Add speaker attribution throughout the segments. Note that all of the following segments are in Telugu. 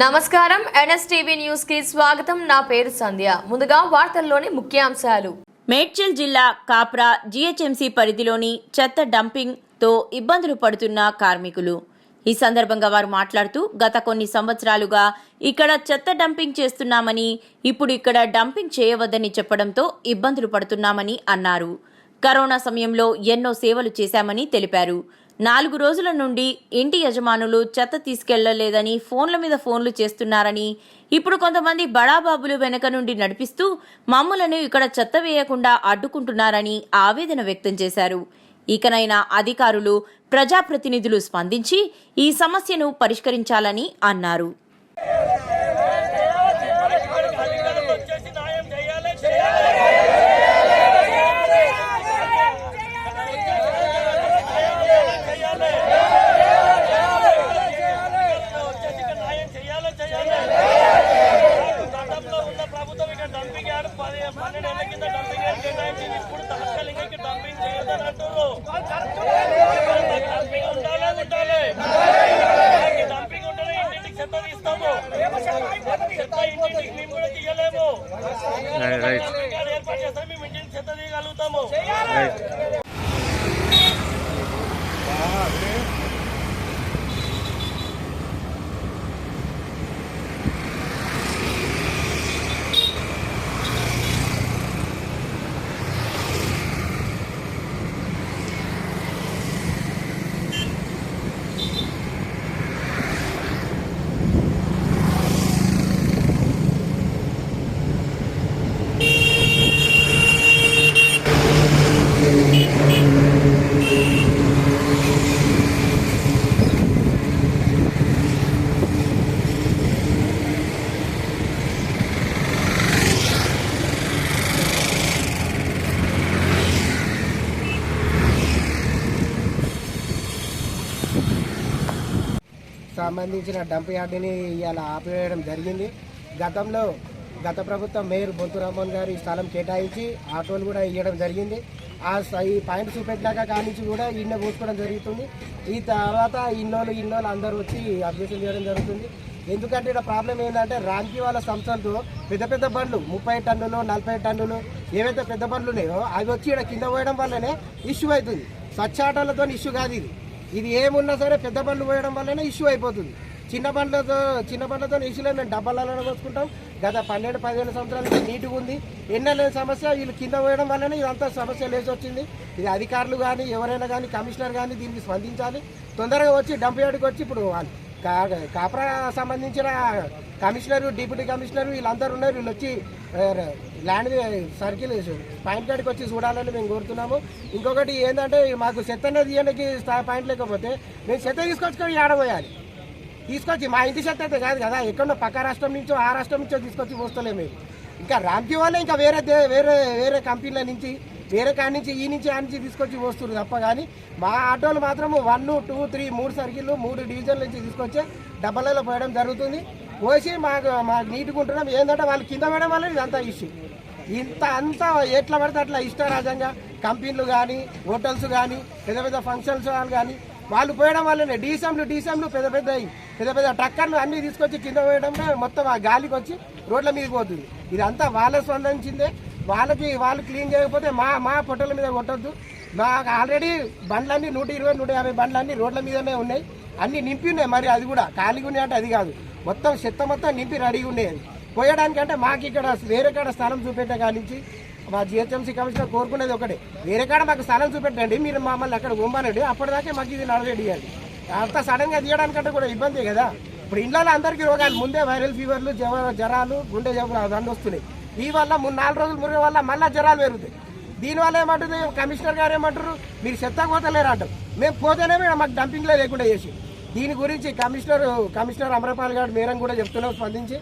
Speaker 1: నమస్కారం. ఎన్ఎస్టీవీ న్యూస్కి స్వాగతం. నా పేరు సంధ్య. ముందుగా వార్తల్లోని ముఖ్యాంశాలు.
Speaker 2: మేడ్చల్ జిల్లా కాప్రా జీహెచ్ఎంసీ పరిధిలోని చెత్త డంపింగ్తో ఇబ్బందులు పడుతున్న కార్మికులు. ఈ సందర్భంగా వారు మాట్లాడుతూ గత కొన్ని సంవత్సరాలుగా ఇక్కడ చెత్త డంపింగ్ చేస్తున్నామని ఇప్పుడు ఇక్కడ డంపింగ్ చేయవద్దని చెప్పడంతో ఇబ్బందులు పడుతున్నామని అన్నారు. కరోనా సమయంలో ఎన్నో సేవలు చేశామని తెలిపారు. నాలుగు రోజుల నుండి ఇంటి యజమానులు చెత్త తీసుకెళ్ళలేదని ఫోన్ల మీద ఫోన్లు చేస్తున్నారని ఇప్పుడు కొంతమంది బడాబాబులు వెనక నుండి నడిపిస్తూ మమ్ములను ఇక్కడ చెత్త వేయకుండా అడ్డుకుంటున్నారని ఆవేదన వ్యక్తం చేశారు. ఇకనైనా అధికారులు ప్రజాప్రతినిధులు స్పందించి ఈ సమస్యను పరిష్కరించాలని అన్నారు
Speaker 3: వచ్చేసి న్యాయం చేయాలి చేయాలి వచ్చేసి ఇక్కడ న్యాయం చేయాలి చేయాలి గతంలో ఉన్న ప్రభుత్వం ఇక్కడ డంపింగ్ యార్డ్ పది పన్నెండేళ్ళ కింద డంపింగ్ యార్డ్ కేటాయించింది ఇప్పుడు తాత్కాలికంగా ఇక్కడ డంపింగ్ చేయొద్దని అంటున్నారు డంపింగ్ ఉండాలి ఉండాలి ఈ డంపింగ్ ఉంటేనే ఇంటింటికి చెత్త తీస్తాము చెత్త ఇంటింటికి మేము కూడా తీయలేము డంపింగ్ యార్డ్ ఏర్పాటు చేస్తే మేము ఇంటికి చెత్త తీయగలుగుతాము
Speaker 4: సంబంధించిన డంప్ యార్డుని ఇవాళ ఆపివేయడం జరిగింది. గతంలో గత ప్రభుత్వం మేయర్ బొంతు రామ్మోహన్ గారు ఈ స్థలం కేటాయించి ఆటోలు కూడా ఇవ్వడం జరిగింది. ఆ స- ఈ పాయింట్ చూపెట్టినాక కానించి కూడా ఈయన పోసుకోవడం జరుగుతుంది. ఈ తర్వాత ఇన్నోళ్ళు ఇన్నోళ్ళు అందరూ వచ్చి అభ్యర్థులు చేయడం జరుగుతుంది. ఎందుకంటే ఇక్కడ ప్రాబ్లం ఏంటంటే రాంకీ వాళ్ళ సంస్థలతో పెద్ద పెద్ద బండ్లు ముప్పై టన్నులు నలభై టన్నులు ఏవైతే పెద్ద బండ్లు ఉన్నాయో అవి వచ్చి ఇక్కడ కింద పోయడం వల్లనే ఇష్యూ అవుతుంది. స్వచ్ఛ ఆటోలతో ఇష్యూ కాదు ఇది. ఇది ఏమున్నా సరే పెద్ద బండ్లు పోయడం వల్లనే ఇష్యూ అయిపోతుంది. చిన్న బండ్లతో చిన్న బండ్లతో ఇష్యూ లేదు మేము డబ్బాలలో పోసుకుంటాం. గత పన్నెండు పదిహేను సంవత్సరాల నుంచి నీట్గా ఉంది. ఎన్నెలేని సమస్య వీళ్ళు కింద పోయడం వల్లనే ఇదంతా సమస్య లేచి వచ్చింది. ఇది అధికారులు కానీ ఎవరైనా కానీ కమిషనర్ కానీ దీనికి స్పందించాలి. తొందరగా వచ్చి డంప్ యార్డ్కి వచ్చి ఇప్పుడు వాళ్ళు కాపరా సంబంధించిన కమిషనరు డిప్యూటీ కమిషనరు వీళ్ళందరూ ఉన్నారు. వీళ్ళు వచ్చి ల్యాండ్ సర్కిల్ పాయింట్ కాడికి వచ్చి చూడాలని మేము కోరుతున్నాము. ఇంకొకటి ఏంటంటే మాకు చెత్త అనేది ఇవ్వడానికి పాయింట్ లేకపోతే మేము చెత్త తీసుకొచ్చుకొని ఆడబోయాలి తీసుకొచ్చి మా ఇంటి చెత్త అయితే కాదు కదా ఎక్కడో పక్క రాష్ట్రం నుంచో ఆ రాష్ట్రం నుంచో తీసుకొచ్చి పోస్తలేము మేము. ఇంకా రామ్కి వాళ్ళే ఇంకా వేరే వేరే వేరే కంపెనీల నుంచి వేరే కాడి నుంచి ఈ నుంచి ఆ నుంచి తీసుకొచ్చి పోస్తున్నారు తప్ప కానీ మా ఆటోలు మాత్రం వన్ టూ త్రీ మూడు సర్కిళ్ళు మూడు డివిజన్ల నుంచి తీసుకొచ్చి డబ్బలలో పోయడం జరుగుతుంది. పోసి మాకు మాకు నీట్గా ఉంటున్నాం. ఏంటంటే వాళ్ళు కింద పడడం వల్ల ఇదంతా ఇష్యూ ఇంత అంతా ఎట్లా పడితే అట్లా ఇష్టరాజంగా కంపెనీలు కానీ హోటల్స్ కానీ పెద్ద పెద్ద ఫంక్షన్స్ వాళ్ళు కానీ వాళ్ళు పోయడం వల్లనే డీసెంలు డీసెంలు పెద్ద పెద్ద పెద్ద పెద్ద ట్రక్కర్లు అన్నీ తీసుకొచ్చి కింద పోయడం మొత్తం ఆ గాలికి వచ్చి రోడ్ల మీద పోతుంది. ఇదంతా వాళ్ళ స్పందించిందే వాళ్ళకి వాళ్ళు క్లీన్ చేయకపోతే మా మా పొట్టల మీద కొట్టద్దు. మాకు ఆల్రెడీ బండ్లన్నీ నూట ఇరవై నూట యాభై బండ్లన్నీ రోడ్ల మీదనే ఉన్నాయి. అన్నీ నింపి ఉన్నాయి మరి అది కూడా. ఖాళీగా ఉన్నాయి అంటే అది కాదు. మొత్తం చెత్త మొత్తం నింపి రెడీగా ఉన్నాయి. పోయడానికి అంటే మాకు ఇక్కడ వేరే కాడ స్థలం చూపెట్టే కానించి మా జిహెచ్ఎంసీ కమిషనర్ కోరుకునేది ఒకటే. వేరే కాడ మాకు స్థలం చూపెట్టండి. మీరు మమ్మల్ని అక్కడ గుమ్మనండి. అప్పటిదాకే మాకు ఇది నడవేడియాలి అంత సడన్గా తీయడానికంటే కూడా ఇబ్బందే కదా. ఇప్పుడు ఇంట్లో అందరికీ రోగాలు. ముందే వైరల్ ఫీవర్లు జ్వర జ్వరాలు గుండె జబ్బులు అవన్నీ వస్తున్నాయి. ఈ వల్ల మూడు నాలుగు రోజులు మురిగే వల్ల మళ్ళీ జ్వరాలు పెరుగుతాయి. దీనివల్ల ఏమంటుంది కమిషనర్ గారు ఏమంటారు మీరు చెత్త పోతలేరు అంటారు. మేము పోతేనే మేము మాకు డంపింగ్లే లేకుండా చేసి. దీని గురించి కమిషనర్ కమిషనర్ అమరపాల్ గారు మేరం కూడా చెప్తున్నాం స్పందించి.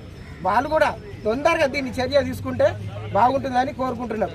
Speaker 4: వాళ్ళు కూడా తొందరగా దీన్ని చర్య తీసుకుంటే బాగుంటుందని కోరుకుంటున్నాం.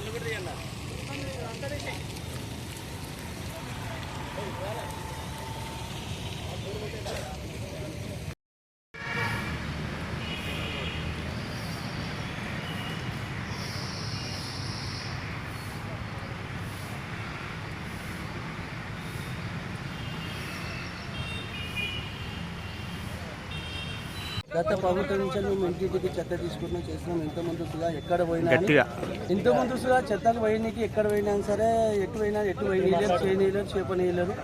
Speaker 3: అన్ని కూడా తీయాలి
Speaker 5: గత ప్రభుత్వం నుంచి మేము ఇంటింటికి చెత్త తీసుకుంటున్నాం చేస్తున్నాం ఇంత ముందుగా ఎక్కడ పోయినా అని.
Speaker 6: గట్టిగా.
Speaker 5: ఇంత ముందుగా చెత్తకు పోయినకి ఎక్కడ పోయినా సరే ఎటు పోయినా ఎటు పోయినలేరు చేయనీయలేరు చేపనీయలేరు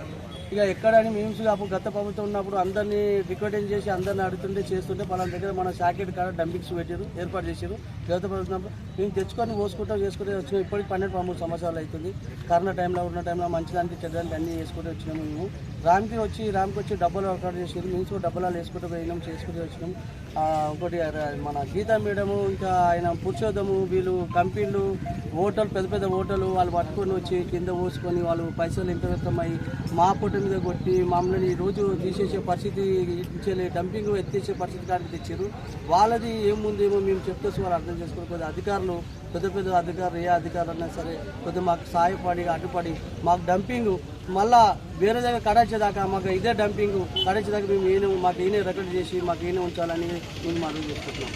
Speaker 5: ఇక ఎక్కడని మేము అప్పుడు గత ప్రభుత్వం ఉన్నప్పుడు అందరినీ రికార్డింగ్ చేసి అందరిని అడుగుతుంటే చేస్తుంటే పలానా దగ్గర మన శాకెట్ కాడ డంపింగ్స్ పెట్టారు ఏర్పాటు చేశారు గత ప్రభుత్వం మేము తెచ్చుకొని పోసుకుంటాం చేసుకుంటే వచ్చినాం. ఇప్పటికి పన్నెండు పదమూడు సంవత్సరాలు అవుతుంది. కరోనా టైంలో ఉన్న టైంలో మంచిదానికి చెడ్డానికి అన్నీ వేసుకుంటూ వచ్చినాము మేము. రామ్కి వచ్చి రామ్కి వచ్చి డబ్బులు వర్కౌట్ చేసేది మేము కూడా డబ్బులు వేసుకుంటూ పోయినాం చేసుకుంటూ వచ్చినాం. ఒకటి మన గీతా మేడము ఇంకా ఆయన పురుషోత్తము వీళ్ళు కంపెనీలు హోటల్ పెద్ద పెద్ద హోటలు వాళ్ళు పట్టుకొని వచ్చి కింద పోసుకొని వాళ్ళు పైసలు ఎంత వ్యక్తమై మా పుట్టు మీద కొట్టి మమ్మల్ని రోజు తీసేసే పరిస్థితి ఇచ్చే డంపింగ్ ఎత్తేసే పరిస్థితి కానీ తెచ్చారు. వాళ్ళది ఏముందేమో మేము చెప్తే వాళ్ళు అర్థం చేసుకుని కొద్దిగా అధికారులు పెద్ద పెద్ద అధికారులు ఏ అధికారులు అన్నా సరే కొద్దిగా మాకు సాయపడి అడ్డుపడి మాకు డంపింగ్ మళ్ళా వేరే దగ్గర కడాచేదాకా మాకు ఇదే డంపింగ్ కడాచేదాకా మేము ఈయన మాకు ఈయనే రికార్డ్ చేసి మాకు ఈయనే ఉంచాలని మేము మనం చేసుకుంటున్నాం